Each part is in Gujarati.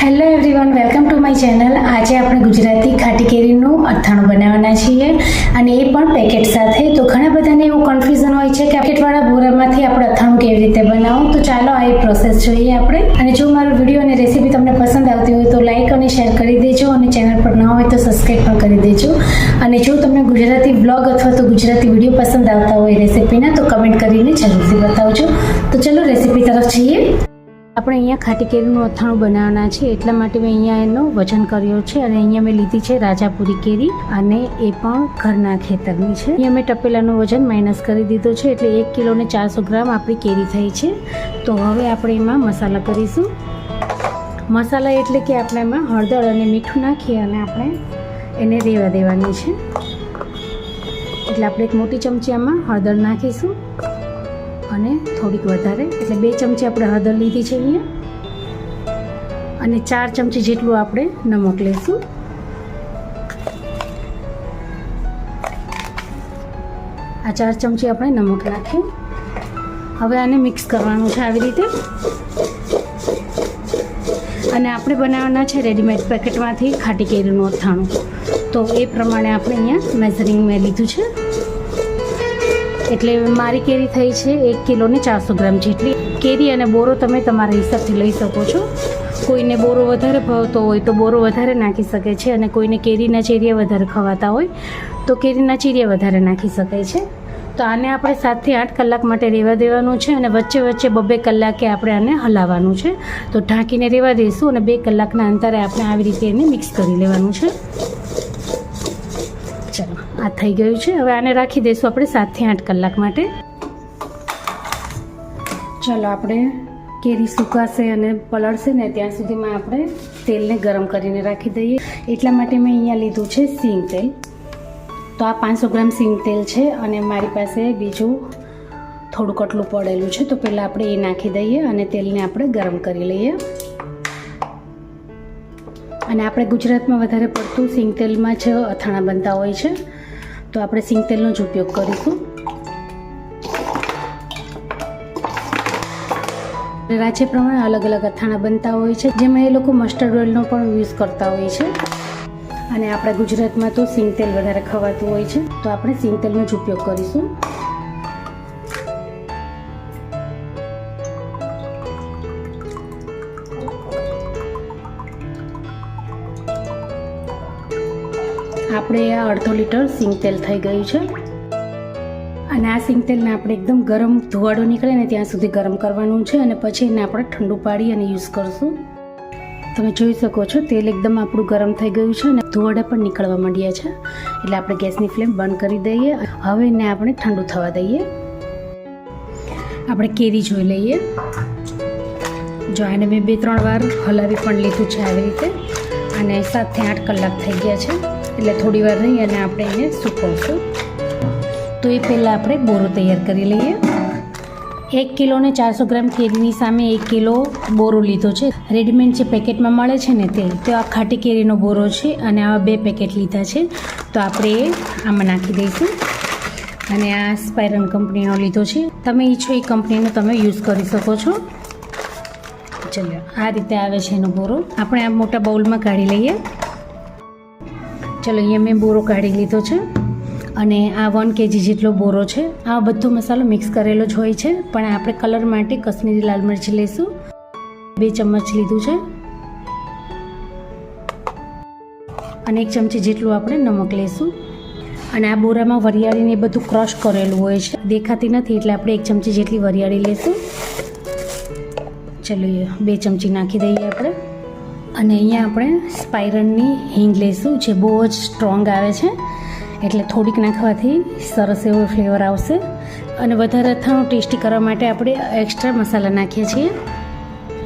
Hello everyone welcome to my channel આજે આપણે ગુજરાતી ખાટી કેરીનું અથાણું બનાવવાના છીએ અને એ પણ પેકેટ સાથે. તો ઘણા બધાને એવું કન્ફ્યુઝન હોય છે કે પેકેટવાળા બોરામાંથી આપણે અથાણું કેવી રીતે બનાવવું તો ચાલો આ એ પ્રોસેસ જોઈએ આપણે. અને જો મારો વીડિયો અને રેસીપી તમને પસંદ આવતી હોય તો લાઇક અને શેર કરી દેજો અને ચેનલ પર ન હોય તો સબસ્ક્રાઈબ પણ કરી દેજો. અને જો તમને ગુજરાતી બ્લોગ અથવા તો ગુજરાતી વીડિયો પસંદ આવતા હોય રેસીપીના તો કમેન્ટ કરીને જરૂરથી બતાવજો. તો ચલો રેસીપી તરફ જઈએ આપણે અહીંયા ખાટી કેરીનું અથાણું બનાવવાના છે એટલા માટે મેં અહીંયા એનો વજન કર્યો છે અને અહીંયા મેં લીધી છે રાજાપુરી કેરી અને એ પણ ઘરના ખેતરની છે. અહીંયા મેં ટપેલાનું વજન માઇનસ કરી દીધો છે, એટલે એક કિલો ને ચારસો ગ્રામ આપણી કેરી થઈ છે. તો હવે આપણે એમાં મસાલા કરીશું. મસાલા એટલે કે આપણે એમાં હળદર અને મીઠું નાખી અને આપણે એને રેવા દેવાની છે. એટલે આપણે એક મોટી ચમચી આમાં હળદર નાખીશું. અને થોડીક વધારે. એટલે બે ચમચી આપણે હળદર લીધી છે અહીંયા. અને ચાર ચમચી જેટલું આપણે નમક લઈશું આ ચાર ચમચી આપણે નમક નાખ્યું. હવે આને મિક્સ કરવાનું છે આવી રીતે. અને આપણે બનાવવાના છે રેડીમેડ પેકેટમાંથી ખાટી કેરીનું અથાણું. તો એ પ્રમાણે આપણે અહીંયા મેઝરિંગ મેં લીધું છે. એટલે મારી કેરી થઈ છે એક કિલો ને ચારસો ગ્રામ જેટલી. કેરી અને બોરો તમે તમારા હિસાબથી લઈ શકો છો. કોઈને બોરો વધારે ભાવતો હોય તો બોરો વધારે નાખી શકે છે અને કોઈને કેરીના ચીરિયા વધારે ખવાતા હોય તો કેરીના ચીરિયા વધારે નાખી શકે છે. તો આને આપણે સાતથી આઠ કલાક માટે રહેવા દેવાનું છે અને વચ્ચે વચ્ચે બબે કલાકે આપણે આને હલાવવાનું છે. તો ઢાંકીને રહેવા દઈશું અને બે કલાકના અંતરે આપણે આવી રીતે એને મિક્સ કરી લેવાનું છે. આ થઈ ગયું છે. હવે આને રાખી દઈશું આપણે સાતથી આઠ કલાક માટે. ચાલો આપણે કેરી સુકાશે અને પલળશે ને ત્યાં સુધીમાં આપણે તેલને ગરમ કરીને રાખી દઈએ. એટલા માટે મેં અહીંયા લીધું છે સિંગ તેલ. તો આ પાંચસો ગ્રામ સિંગ તેલ છે અને મારી પાસે બીજું થોડું કટલું પડેલું છે. તો પહેલાં આપણે એ નાખી દઈએ અને તેલને આપણે ગરમ કરી લઈએ. અને આપણે ગુજરાતમાં વધારે પડતું સિંગ તેલમાં જ અથાણા બનતા હોય છે. તો આપણે સિંગ તેલનો જ ઉપયોગ કરીશું. રાજ્ય પ્રમાણે અલગ અલગ અથાણા બનતા હોય છે, જેમાં એ લોકો મસ્ટર્ડ ઓઇલનો પણ યુઝ કરતા હોય છે. અને આપણા ગુજરાતમાં તો સિંગ તેલ વધારે ખવાતું હોય છે, તો આપણે સિંગ તેલનો જ ઉપયોગ કરીશું. આપણે આ અડધો લીટર સિંગ તેલ થઈ ગયું છે. અને આ સિંગ તેલને આપણે એકદમ ગરમ ધોવાડો નીકળે ને ત્યાં સુધી ગરમ કરવાનું છે અને પછી એને આપણે ઠંડુ પાડી અને યુઝ કરશું. તમે જોઈ શકો છો, તેલ એકદમ આપણું ગરમ થઈ ગયું છે અને ધોવાડા પણ નીકળવા માંડ્યા છે. એટલે આપણે ગેસની ફ્લેમ બંધ કરી દઈએ. હવે એને આપણે ઠંડુ થવા દઈએ. આપણે કેરી જોઈ લઈએ. જો આને મેં બે ત્રણ વાર હલાવી પણ લીધું છે આવી રીતે. અને સાતથી આઠ કલાક થઈ ગયા છે. એટલે થોડી વાર રહી અને આપણે એને સૂકવશું. તો એ પહેલાં આપણે બોરો તૈયાર કરી લઈએ. એક કિલો ને ચારસો ગ્રામ કેરીની સામે એક કિલો બોરો લીધો છે. રેડીમેડ જે પેકેટમાં મળે છે ને તે, તો આ ખાટી કેરીનો બોરો છે અને આવા બે પેકેટ લીધા છે. તો આપણે એ આમાં નાખી દઈશું. અને આ સ્પાયરન કંપનીનો લીધો છે. તમે ઈચ્છો એ કંપનીનો તમે યુઝ કરી શકો છો. ચલો, આ રીતે આવે છે એનો બોરો. આપણે આ મોટા બાઉલમાં કાઢી લઈએ. ચલો અહીંયા મેં બોરો કાઢી લીધો છે અને આ વન કેજી જેટલો બોરો છે. આ બધો મસાલો મિક્સ કરેલો જ હોય છે, પણ આપણે કલર માટે કશ્મીરી લાલ મરચી લઈશું. બે ચમચ લીધું છે. અને એક ચમચી જેટલું આપણે નમક લઈશું. અને આ બોરામાં વરિયાળીને એ બધું ક્રશ કરેલું હોય છે. દેખાતી નથી એટલે આપણે એક ચમચી જેટલી વરિયાળી લઈશું. ચલો બે ચમચી નાખી દઈએ આપણે. અને અહીંયા આપણે સ્પાયરનની હિંગ લઈશું, જે બહુ જ સ્ટ્રોંગ આવે છે. એટલે થોડીક નાખવાથી સરસ એવો ફ્લેવર આવશે. અને વધારે અથાણું ટેસ્ટી કરવા માટે આપણે એક્સ્ટ્રા મસાલા નાખીએ છીએ.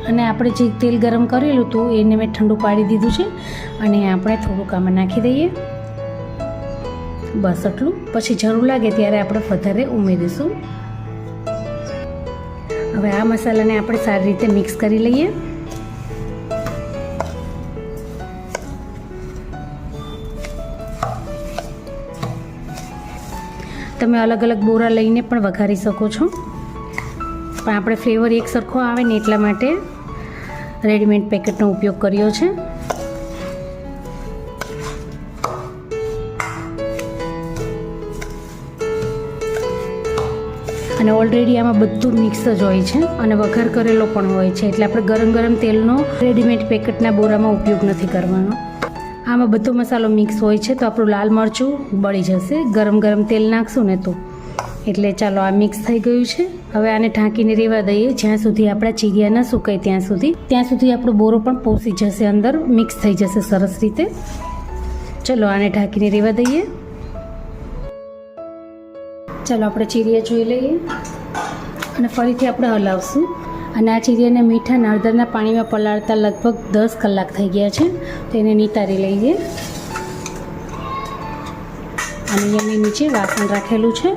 અને આપણે જે તેલ ગરમ કરેલું હતું, એને મેં ઠંડુ પાડી દીધું છે. અને આપણે થોડુંક આમાં નાખી દઈએ. બસ એટલું પછી જરૂર લાગે ત્યારે આપણે વધારે ઉમેરીશું. હવે આ મસાલાને આપણે સારી રીતે મિક્સ કરી લઈએ. તમે અલગ અલગ બોરા લઈને પણ વઘારી શકો છો. પણ આપણે ફ્લેવર એક સરખો આવે ને એટલા માટે રેડીમેડ પેકેટનો ઉપયોગ કર્યો છે. અને ઓલરેડી આમાં બધું મિક્સ જ હોય છે અને વઘાર કરેલો પણ હોય છે. એટલે આપણે ગરમ ગરમ તેલનો રેડીમેડ પેકેટના બોરામાં ઉપયોગ નથી કરવાનો. આમાં બધો મસાલો મિક્સ હોય છે તો આપણું લાલ મરચું બળી જશે. ગરમ ગરમ તેલ નાખશું ને તો. એટલે ચાલો આ મિક્સ થઈ ગયું છે. હવે આને ઢાંકીને રહેવા દઈએ. જ્યાં સુધી આપણા ચીરિયા ન સુકાય ત્યાં સુધી. ત્યાં સુધી આપણો બોરો પણ પોસી જશે અંદર. મિક્સ થઈ જશે સરસ રીતે. ચલો આને ઢાંકીને રહેવા દઈએ. ચાલો આપણે ચીરિયા જોઈ લઈએ. અને ફરીથી આપણે હલાવશું. અને આ ચીરિયાને મીઠા નાળદરના પાણીમાં પલાળતા લગભગ દસ કલાક થઈ ગયા છે. તો એને નિતારી લઈએ. અને એની નીચે વાસણ રાખેલું છે.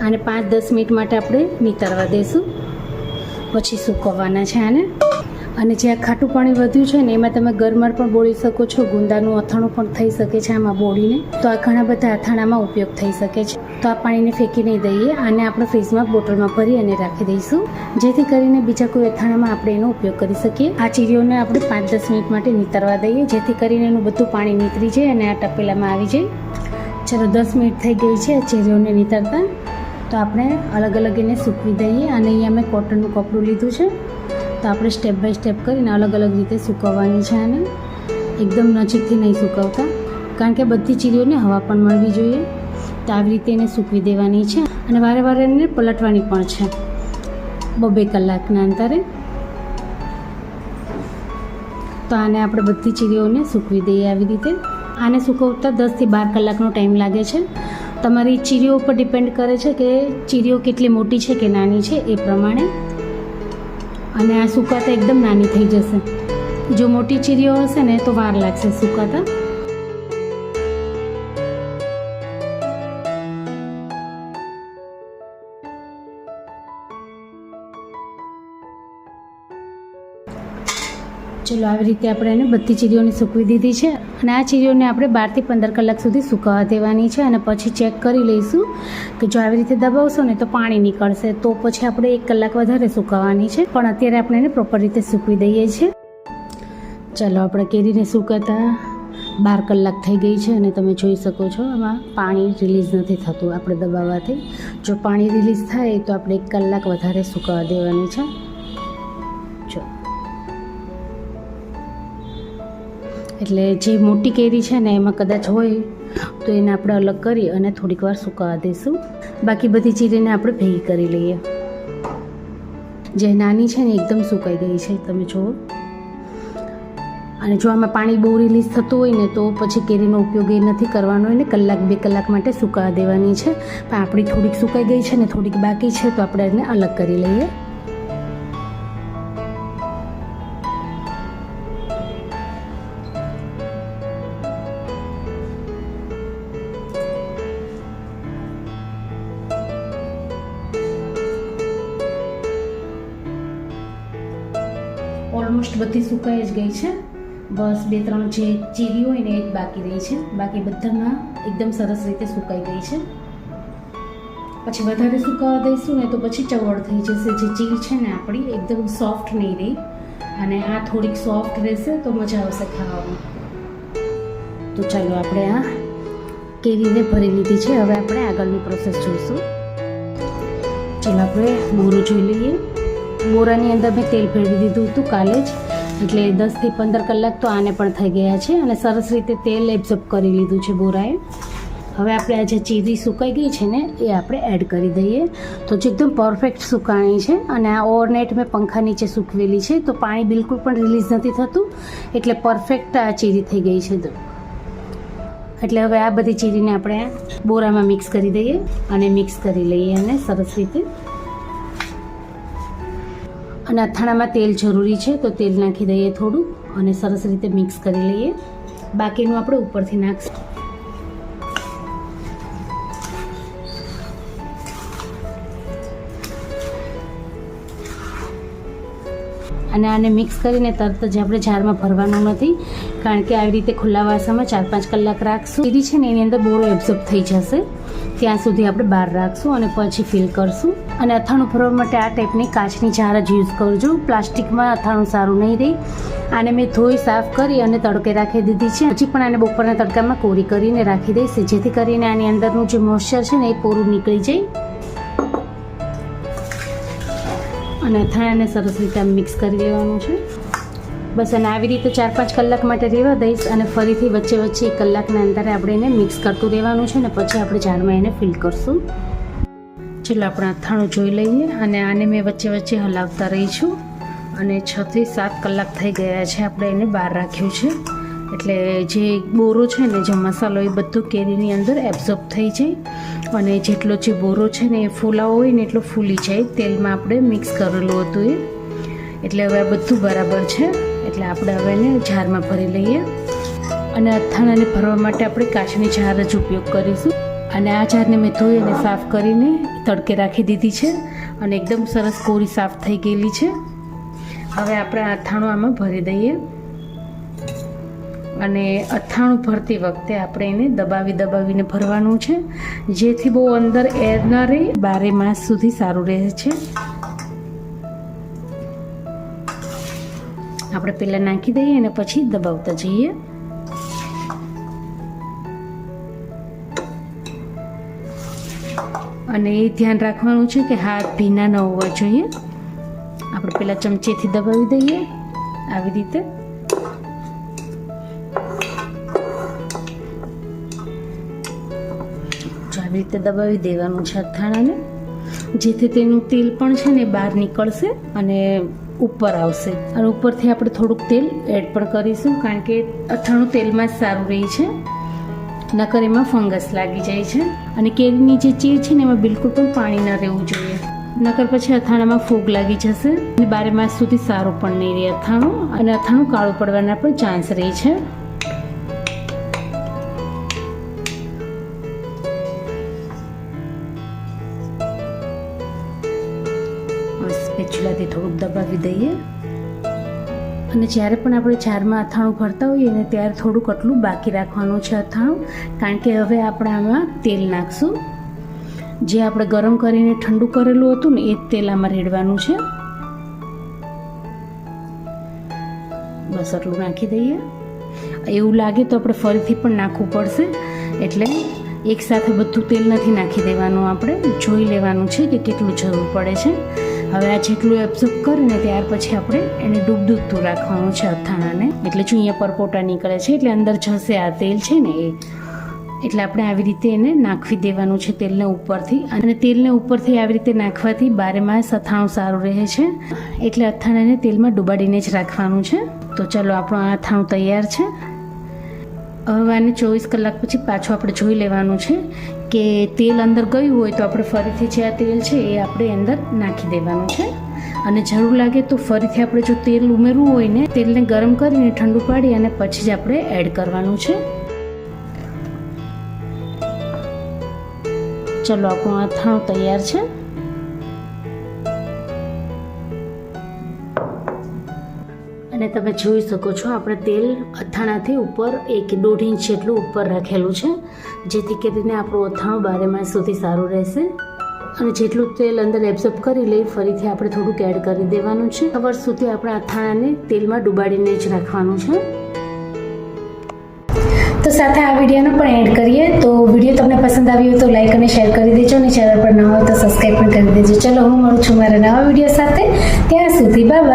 અને પાંચ દસ મિનિટ માટે આપણે નિતારવા દઈશું પછી સૂકવવાના છે આને. અને જે ખાટું પાણી વધ્યું છે ને, એમાં તમે ગરમાર પણ બોળી શકો છો, ગુંદાનું અથાણું પણ થઈ શકે છે આમાં બોળીને. તો આ ઘણા બધા અથાણામાં ઉપયોગ થઈ શકે છે. તો આ પાણીને ફેંકી નહીં દઈએ અને આપણે ફ્રીજમાં બોટલમાં ભરી અને રાખી દઈશું. જેથી કરીને બીજા કોઈ અથાણામાં આપણે એનો ઉપયોગ કરી શકીએ. આ ચીરીઓને આપણે પાંચ દસ મિનિટ માટે નીતરવા દઈએ, જેથી કરીને એનું બધું પાણી નીતરી જાય અને આ ટપેલામાં આવી જાય. ચલો, દસ મિનિટ થઈ ગઈ છે આ ચીરીઓને નીતરતા. તો આપણે અલગ અલગ એને સૂકવી દઈએ અને અહીંયા મેં કોટનનું કપડું લીધું છે. તો આપણે સ્ટેપ બાય સ્ટેપ કરીને અલગ અલગ રીતે સૂકવવાની છે આને. એકદમ નજીકથી નહીં સૂકવતા, કારણ કે બધી ચીરીઓને હવા પણ મળવી જોઈએ. તો આવી રીતે એને સૂકવી દેવાની છે અને વારે વારે એને પલટવાની પણ છે. બબે કલાકના અંતરે. તો આને આપણે બધી ચીરીઓને સૂકવી દઈએ આવી રીતે. આને સૂકવતા દસથી બાર કલાકનો ટાઈમ લાગે છે. તમારી ચીરીઓ ઉપર ડિપેન્ડ કરે છે કે ચીરીઓ કેટલી મોટી છે કે નાની છે એ પ્રમાણે. અને આ સુકાતા એકદમ નાની થઈ જશે. જો મોટી ચીરીઓ હશે ને, તો વાર લાગશે સુકાતા ચલો, આવી રીતે આપણે એને બધી ચીરીઓને સૂકવી દીધી છે. અને આ ચીરીઓને આપણે બારથી પંદર કલાક સુધી સુકાવા દેવાની છે અને પછી ચેક કરી લઈશું કે જો આવી રીતે દબાવશો ને તો પાણી નીકળશે. તો પછી આપણે એક કલાક વધારે સુકાવવાની છે. પણ અત્યારે આપણે એને પ્રોપર રીતે સૂકવી દઈએ છીએ. ચાલો, આપણે કેરીને સુકાતા બાર કલાક થઈ ગઈ છે અને તમે જોઈ શકો છો, આમાં પાણી રિલીઝ નથી થતું આપણે દબાવવાથી. જો પાણી રિલીઝ થાય તો આપણે એક કલાક વધારે સુકાવા દેવાની છે. એટલે જે મોટી કેરી છે ને એમાં કદાચ હોય, તો એને આપણે અલગ કરી અને થોડીક વાર સુકાવા દઈશું. બાકી બધી ચીરીને આપણે ભેગી કરી લઈએ. જે નાની છે ને એકદમ સુકાઈ ગઈ છે, તમે જુઓ. અને જો આમાં પાણી બહુ રિલીઝ થતું હોય ને, તો પછી કેરીનો ઉપયોગ એ નથી કરવાનો, એને કલાક બે કલાક માટે સુકાવા દેવાની છે. પણ આપણી થોડીક સુકાઈ ગઈ છે ને થોડીક બાકી છે, તો આપણે એને અલગ કરી લઈએ. ઓલમોસ્ટ બધી સુકાઈ જ ગઈ છે. બસ બે, ત્રણ જે ચીરી હોય ને એ જ બાકી રહી છે. બાકી બધામાં એકદમ સરસ રીતે સુકાઈ ગઈ છે. પછી વધારે સુકાવા દઈશું ને તો પછી ચવડ થઈ જશે. જે ચીર છે ને આપણી, એકદમ સોફ્ટ નહીં રહી. અને આ થોડીક સોફ્ટ રહેશે તો મજા આવશે ખાવામાં. તો ચાલો આપણે આ કેરીને ભરી લીધી છે. હવે આપણે આગળની પ્રોસેસ જોઈશું. ચાલો આપણે મોરું જોઈ લઈએ. બોરાની અંદર મેં તેલ ભેળવી દીધું હતું કાલે જ. એટલે દસથી પંદર કલાક તો આને પણ થઈ ગયા છે અને સરસ રીતે તેલ એબ્ઝોર્બ કરી લીધું છે બોરાએ હવે આપણે આ જે ચીરી સુકાઈ ગઈ છે ને, એ આપણે એડ કરી દઈએ. તો જે એકદમ પરફેક્ટ સુકાણી છે અને આ ઓવરનાઇટ મેં પંખા નીચે સૂકવેલી છે, તો પાણી બિલકુલ પણ રિલીઝ નથી થતું. એટલે પરફેક્ટ આ ચીરી થઈ ગઈ છે તો એટલે હવે આ બધી ચીરીને આપણે બોરામાં મિક્સ કરી દઈએ અને મિક્સ કરી લઈએ અને સરસ રીતે. અને અથાણામાં તેલ જરૂરી છે, તો તેલ નાખી દઈએ થોડું અને સરસ રીતે મિક્સ કરી લઈએ. બાકીનું આપણે ઉપરથી નાખશું. અને આને મિક્સ કરીને તરત જ આપણે જારમાં ભરવાનું નથી, કારણ કે આવી રીતે ખુલ્લા વાસામાં ચાર પાંચ કલાક રાખશું. ચીરી છે ને એની અંદર બોરો એબ્ઝોર્બ થઈ જશે. ત્યાં સુધી આપણે બહાર રાખશું અને પછી ફિલ કરશું. અને અથાણું ફરવા માટે આ ટાઈપની કાચની જાર જ યુઝ કરજો. પ્લાસ્ટિકમાં અથાણું સારું નહીં રહે. આને મેં ધોઈ સાફ કરી અને તડકે રાખી દીધી છે. હજી પણ આને બપોરના તડકામાં કોરી કરીને રાખી દઈશ. જેથી કરીને આની અંદરનું જે મોઇશ્ચર છે ને એ પૂરું નીકળી જાય. અને અથાણાને સરસ રીતે મિક્સ કરી લેવાનું છે. બસ અને આવી રીતે ચાર પાંચ કલાક માટે રહેવા દઈશ અને ફરીથી વચ્ચે વચ્ચે એક કલાકના અંતરે આપણે એને મિક્સ કરતું રહેવાનું છે ને પછી આપણે જારમાં એને ફિલ કરશું. ચલો આપણે અથાણું જોઈ લઈએ અને આને મેં વચ્ચે વચ્ચે હલાવતા રહી છું અને છથી સાત કલાક થઈ ગયા છે આપણે એને બહાર રાખ્યું છે. એટલે જે બોરો છે ને, જે મસાલો એ બધું કેરીની અંદર એબ્ઝોર્બ થઈ જાય. અને જેટલો જે બોરો છે ને, એ ફૂલાવો હોય ને, એટલો ફૂલી જાય. તેલમાં આપણે મિક્સ કરેલું હતું એ. એટલે હવે આ બધું બરાબર છે. એટલે આપણે હવે એને જારમાં ભરી લઈએ. અને અથાણાને ભરવા માટે આપણે કાચની જાર જ ઉપયોગ કરીશું. અને આ જારને મેં ધોઈ અને સાફ કરીને તડકે રાખી દીધી છે. અને એકદમ સરસ કોરી સાફ થઈ ગયેલી છે. હવે આપણે અથાણું આમાં ભરી દઈએ. અને અથાણું ભરતી વખતે આપણે એને દબાવી દબાવીને ભરવાનું છે. જેથી બહુ અંદર એર ના રહે. બારે માસ સુધી સારું રહે છે. આપણે પહેલાં નાખી દઈએ અને પછી દબાવતા જઈએ. અને એ ધ્યાન રાખવાનું છે કે હાથ ભીના ન હોવા જોઈએ. આપણે પહેલાં ચમચેથી દબાવી દઈએ આવી રીતે. જો આવી રીતે દબાવી દેવાનું છે અથાણાને, જેથી તેનું તેલ પણ છે ને બહાર નીકળશે અને ઉપર આવશે. અને ઉપરથી આપણે થોડુંક તેલ એડ પણ કરીશું, કારણ કે અથાણું તેલમાં જ સારું રહે છે. નકર એમાં ફંગસ લાગી જાય છે. અને કેરીની જે ચીર છે ને એમાં બિલકુલ પણ પાણી ન રહેવું જોઈએ. નકર પછી અથાણામાં ફૂગ લાગી જશે. અને બારે માસ સુધી સારું પણ નહીં રહે અથાણું. અને અથાણું કાળું પડવાના પણ ચાન્સ રહે છે. અને જ્યારે પણ આપણે જારમાં અથાણું ભરતા હોઈએ ને ત્યારે થોડુંક આટલું બાકી રાખવાનું છે અથાણું, કારણ કે હવે આપણે આમાં તેલ નાખશું. જે આપણે ગરમ કરીને ઠંડુ કરેલું હતું ને એ જ તેલ આમાં રેડવાનું છે. બસ આટલું નાખી દઈએ. એવું લાગે તો આપણે ફરીથી પણ નાખવું પડશે. એટલે એકસાથે બધું તેલ નથી નાખી દેવાનું આપણે. જોઈ લેવાનું છે કે કેટલું જરૂર પડે છે. હવે આ જેટલું એબ્ઝોર્બ કરીને ત્યાર પછી આપણે એને ડૂબડૂબતું રાખવાનું છે અથાણાને. એટલે જો અહીંયા પરપોટા નીકળે છે, એટલે અંદર જશે આ તેલ છે ને એ. એટલે આપણે આવી રીતે એને નાખવી દેવાનું છે તેલને ઉપરથી. અને તેલને ઉપરથી આવી રીતે નાખવાથી બારે માસ અથાણું સારું રહે છે. એટલે અથાણાને તેલમાં ડુબાડીને જ રાખવાનું છે. તો ચાલો આપણું આ અથાણું તૈયાર છે. હવે આને ચોવીસ કલાક પછી પાછું આપણે જોઈ લેવાનું છે કે તેલ અંદર ગયું હોય તો આપણે ફરીથી જે આ તેલ છે એ આપણે અંદર નાખી દેવાનું છે. અને જરૂર લાગે તો ફરીથી આપણે જો તેલ ઉમેરવું હોય ને, તેલને ગરમ કરીને ઠંડુ પાડી અને પછી જ આપણે એડ કરવાનું છે. ચલો, આપણું અથાણું તૈયાર છે. અને તમે જોઈ શકો છો, આપણે તેલ અથાણાથી ઉપર એક દોઢ ઇંચ જેટલું ઉપર રાખેલું છે, જેથી કરીને આપણું અથાણું બારે માસ સુધી સારું રહેશે. અને જેટલું તેલ અંદર એબ્ઝોર્બ કરી લઈ, ફરીથી આપણે થોડુંક એડ કરી દેવાનું છે. ખબર સુધી આપણે અથાણાને તેલમાં ડુબાડીને જ રાખવાનું છે. તો સાથે આ વિડીયોનો પણ એડ કરીએ. તો વીડિયો તમને પસંદ આવ્યો તો લાઈક અને શેર કરી દેજો અને ચેનલ પર ન હોય તો સબસ્ક્રાઈબ પણ કરી દેજો. ચલો, હું મળું છું મારા નવા વીડિયો સાથે. ત્યાં સુધી બાય